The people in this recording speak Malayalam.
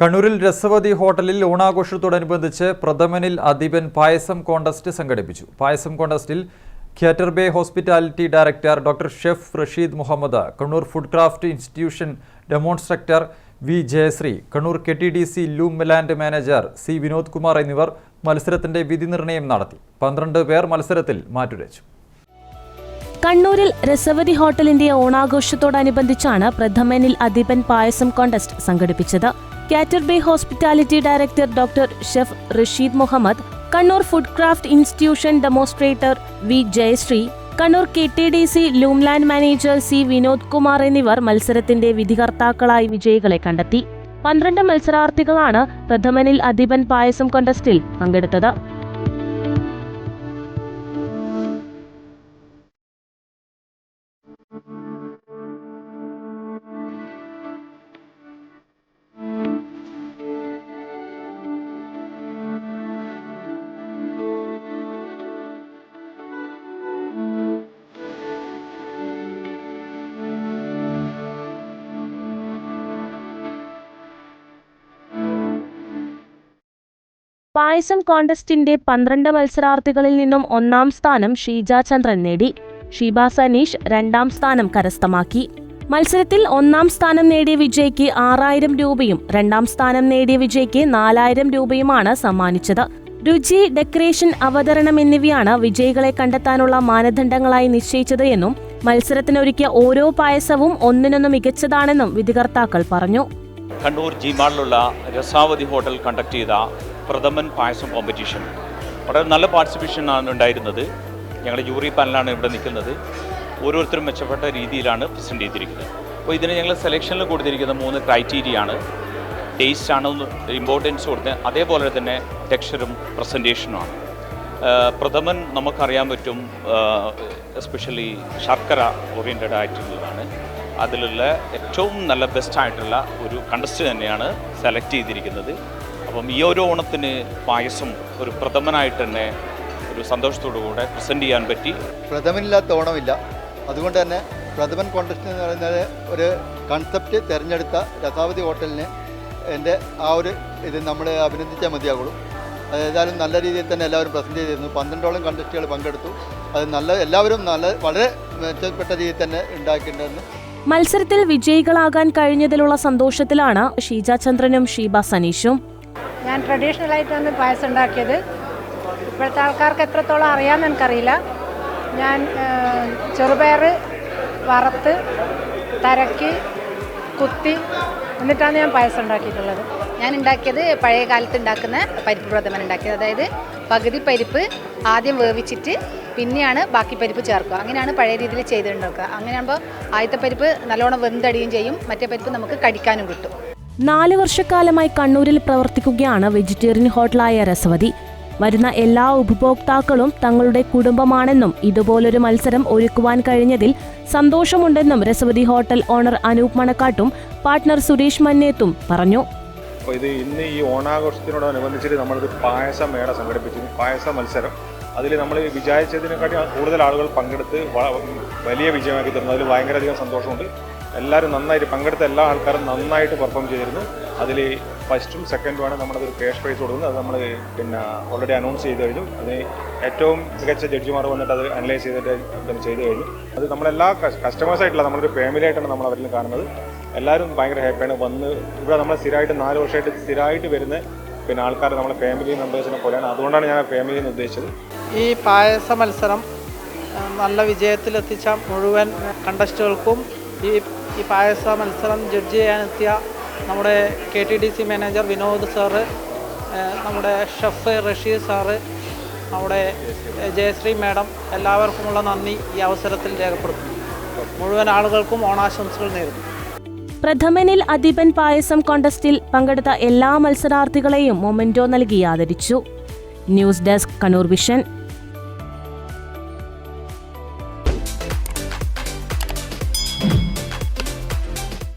കണ്ണൂരിൽ രസവതി ഹോട്ടലിൽ ഓണാഘോഷത്തോടനുബന്ധിച്ച് പ്രഥമനിൽ അധിപൻ പായസം കോണ്ടസ്റ്റ് സംഘടിപ്പിച്ചു. Payasam കോണ്ടസ്റ്റിൽ Cater Bay hospitality director doctor chef Rasheed Muhammad Kannur food craft institution demonstrator V Jayashree Kannur K T D C Loomland manager C Vinod Kumar എന്നിവർ മത്സരത്തിന്റെ വിധി നിർണയം നടത്തി. പന്ത്രണ്ട് പേർ മത്സരത്തിൽ മാറ്റുരച്ചു. കണ്ണൂരിൽ രസവതി ഹോട്ടലിന്റെ ഓണാഘോഷത്തോടനുബന്ധിച്ചാണ് പ്രഥമനിൽ അധിപൻ പായസം കോണ്ടസ്റ്റ് സംഘടിപ്പിച്ചത്. Cater Bay hospitality director doctor chef Rasheed Muhammad Kannur food craft institution demonstrator V Jayashree Kannur K T D C Loomland manager C Vinod Kumar എന്നിവർ മത്സരത്തിന്റെ വിധികർത്താക്കളായി വിജയികളെ കണ്ടെത്തി. പന്ത്രണ്ട് മത്സരാർത്ഥികളാണ് പ്രഥമനിൽ അധിപൻ പായസം കോണ്ടസ്റ്റിൽ പങ്കെടുത്തത്. പായസം കോണ്ടസ്റ്റിന്റെ പന്ത്രണ്ട് മത്സരാർത്ഥികളിൽ നിന്നും ഒന്നാം സ്ഥാനം ഷീജ ചന്ദ്രൻ നേടി. ഷീബ സനീഷ് രണ്ടാം സ്ഥാനം കരസ്ഥമാക്കി. മത്സരത്തിൽ ഒന്നാം സ്ഥാനം നേടിയ വിജയ്ക്ക് ആറായിരം രൂപയും രണ്ടാം സ്ഥാനം നേടിയ വിജയ്ക്ക് നാലായിരം രൂപയുമാണ് സമ്മാനിച്ചത്. രുചി ഡെക്കറേഷൻ അവതരണം എന്നിവയാണ് വിജയികളെ കണ്ടെത്താനുള്ള മാനദണ്ഡങ്ങളായി നിശ്ചയിച്ചത് എന്നും മത്സരത്തിനൊരുക്കിയ ഓരോ പായസവും ഒന്നിനൊന്ന് മികച്ചതാണെന്നും വിധികർത്താക്കൾ പറഞ്ഞു. കണ്ണൂർ ജിമാളിലുള്ള രസാവതി ഹോട്ടൽ കണ്ടക്ട് ചെയ്ത പ്രഥമൻ പായസം കോമ്പറ്റീഷൻ വളരെ നല്ല പാർട്ടിസിപ്പേഷൻ ആണ് ഉണ്ടായിരുന്നത്. ഞങ്ങളുടെ ജൂറി പാനലാണ് ഇവിടെ നിൽക്കുന്നത്. ഓരോരുത്തരും മെച്ചപ്പെട്ട രീതിയിലാണ് പ്രസന്റ് ചെയ്തിരിക്കുന്നത്. അപ്പോൾ ഇതിന് ഞങ്ങൾ സെലക്ഷനിൽ കൊടുത്തിരിക്കുന്ന മൂന്ന് ക്രൈറ്റീരിയ ആണ്. ടേസ്റ്റ് ആണ് ഇമ്പോർട്ടൻസ് കൊടുത്ത് അതേപോലെ തന്നെ ടെക്സ്ചറും പ്രസന്റേഷനുമാണ് പ്രഥമൻ നമുക്കറിയാൻ പറ്റും എസ്പെഷ്യലി ശർക്കര ഓറിയന്റഡ് ആയിട്ടുള്ളതാണ്. അതിലുള്ള ഏറ്റവും നല്ല ബെസ്റ്റ് ആയിട്ടുള്ള ഒരു കണ്ടസ്റ്റ് തന്നെയാണ് സെലക്ട് ചെയ്തിരിക്കുന്നത്. അപ്പം ഈ ഒരു ഓണത്തിന് പായസം ഒരു പ്രഥമനായിട്ട് തന്നെ ഒരു സന്തോഷത്തോടു കൂടെ പ്രസന്റ് ചെയ്യാൻ പറ്റി. പ്രഥമനില്ലാത്ത ഓണമില്ല. അതുകൊണ്ട് തന്നെ പ്രഥമൻ കോൺടെസ്റ്റ് എന്ന് പറയുന്നത് ഒരു കൺസെപ്റ്റ് തിരഞ്ഞെടുത്ത രഥാവതി ഹോട്ടലിന് എന്റെ ആ ഒരു ഇത് നമ്മൾ അഭിനന്ദിച്ചാൽ മതിയാകുള്ളൂ അത് ഏതായാലും നല്ല രീതിയിൽ തന്നെ എല്ലാവരും പ്രസന്റ് ചെയ്തിരുന്നു. പന്ത്രണ്ടോളം കണ്ടസ്റ്റുകൾ പങ്കെടുത്തു. അത് നല്ല എല്ലാവരും നല്ല വളരെ മെച്ചപ്പെട്ട രീതിയിൽ തന്നെ ഉണ്ടാക്കിയിട്ടുണ്ടെന്ന് മത്സരത്തിൽ വിജയികളാകാൻ കഴിഞ്ഞതിലുള്ള സന്തോഷത്തിലാണ് ഷീജ ചന്ദ്രനും ഷീബ സനീഷും. ഞാൻ ട്രഡീഷണൽ ആയിട്ടാണ് പായസം ഉണ്ടാക്കിയത് ഇപ്പോഴത്തെ ആൾക്കാർക്ക് എത്രത്തോളം അറിയാമെന്ന് എനിക്കറിയില്ല. ഞാൻ ചെറുപയർ വറുത്ത് തരക്കി കുത്തി എന്നിട്ടാണ് ഞാൻ പായസം ഉണ്ടാക്കിയിട്ടുള്ളത് ഞാൻ ഉണ്ടാക്കിയത് പഴയ കാലത്ത് ഉണ്ടാക്കുന്ന പരിപ്പ് പ്രഥമൻ ഉണ്ടാക്കിയത്. അതായത് പകുതി പരിപ്പ് ആദ്യം വേവിച്ചിട്ട് പിന്നെയാണ് ബാക്കി പരിപ്പ് ചേർക്കുക. അങ്ങനെയാണ് പഴയ രീതിയിൽ ചെയ്തുണ്ടാക്കുക അങ്ങനെയാകുമ്പോൾ ആദ്യത്തെ പരിപ്പ് നല്ലോണം വെന്തടിയും ചെയ്യും. മറ്റേ പരിപ്പ് നമുക്ക് കടിക്കാനും കിട്ടും. നാല് വർഷക്കാലമായി കണ്ണൂരിൽ പ്രവർത്തിക്കുകയാണ് വെജിറ്റേറിയൻ ഹോട്ടലായ രസവതി. വരുന്ന എല്ലാ ഉപഭോക്താക്കളും തങ്ങളുടെ കുടുംബമാണെന്നും ഇതുപോലൊരു മത്സരം ഒരുക്കുവാൻ കഴിഞ്ഞതിൽ സന്തോഷമുണ്ടെന്നും രസവതി ഹോട്ടൽ ഓണർ അനൂപ് മണക്കാട്ടും പാർട്ട്ണർ സുരേഷ് മന്നേത്തും പറഞ്ഞു. ഇത് ഇന്ന് ഈ ഓണാഘോഷത്തിനോടനുബന്ധിച്ചിട്ട് നമ്മളൊരു പായസ മേള സംഘടിപ്പിച്ചിരുന്നു പായസ മത്സരം. അതിൽ നമ്മൾ വിചാരിച്ചതിനെക്കാട്ടി കൂടുതൽ ആളുകൾ പങ്കെടുത്ത് വലിയ വിജയമാക്കി തരുന്നു. അതിൽ ഭയങ്കരധികം സന്തോഷമുണ്ട്. എല്ലാവരും നന്നായിട്ട് പങ്കെടുത്ത എല്ലാ ആൾക്കാരും നന്നായിട്ട് പെർഫോം ചെയ്തിരുന്നു. അതിൽ ഫസ്റ്റും സെക്കൻഡുമാണ് നമ്മളതൊരു ക്യാഷ് പ്രൈസ് കൊടുക്കുന്നത്. അത് നമ്മൾ പിന്നെ ഓൾറെഡി അനൗൺസ് ചെയ്ത് കഴിഞ്ഞു. അത് ഏറ്റവും മികച്ച ജഡ്ജിമാർ വന്നിട്ട് അത് അനലൈസ് ചെയ്തിട്ട് ചെയ്ത് കഴിഞ്ഞു. അത് നമ്മളെല്ലാ കസ്റ്റമേഴ്സായിട്ടുള്ള നമ്മളൊരു ഫാമിലി ആയിട്ടാണ് നമ്മൾ അവരിൽ കാണുന്നത്. എല്ലാവരും ഭയങ്കര ഹാപ്പിയാണ് വന്ന് ഇവിടെ നമ്മൾ സ്ഥിരമായിട്ട് നാല് വർഷമായിട്ട് സ്ഥിരമായിട്ട് വരുന്ന പിന്നെ ആൾക്കാർ നമ്മളെ ഫാമിലി മെമ്പേഴ്സിനെ പോലെയാണ്. അതുകൊണ്ടാണ് ഞാൻ ഫാമിലി എന്ന് ഉദ്ദേശിച്ചത്. ഈ പായസ മത്സരം നല്ല വിജയത്തിലെത്തിച്ച മുഴുവൻ കണ്ടസ്റ്റുകൾക്കും ഈ ഈ പായസ മത്സരം ജഡ്ജ് ചെയ്യാനെത്തിയ നമ്മുടെ K T D C manager Vinod sir നമ്മുടെ ഷെഫ് റഷീദ് സാറ് നമ്മുടെ ജയശ്രീ മാഡം എല്ലാവർക്കുമുള്ള നന്ദി ഈ അവസരത്തിൽ രേഖപ്പെടുത്തുന്നു. മുഴുവൻ ആളുകൾക്കും ഓണാശംസകൾ നേരുന്നു. പ്രഥമനിൽ അധിപൻ പായസം കോണ്ടസ്റ്റിൽ പങ്കെടുത്ത എല്ലാ മത്സരാർത്ഥികളെയും മൊമെന്റോ നൽകി ആദരിച്ചു. News desk Kannur vision.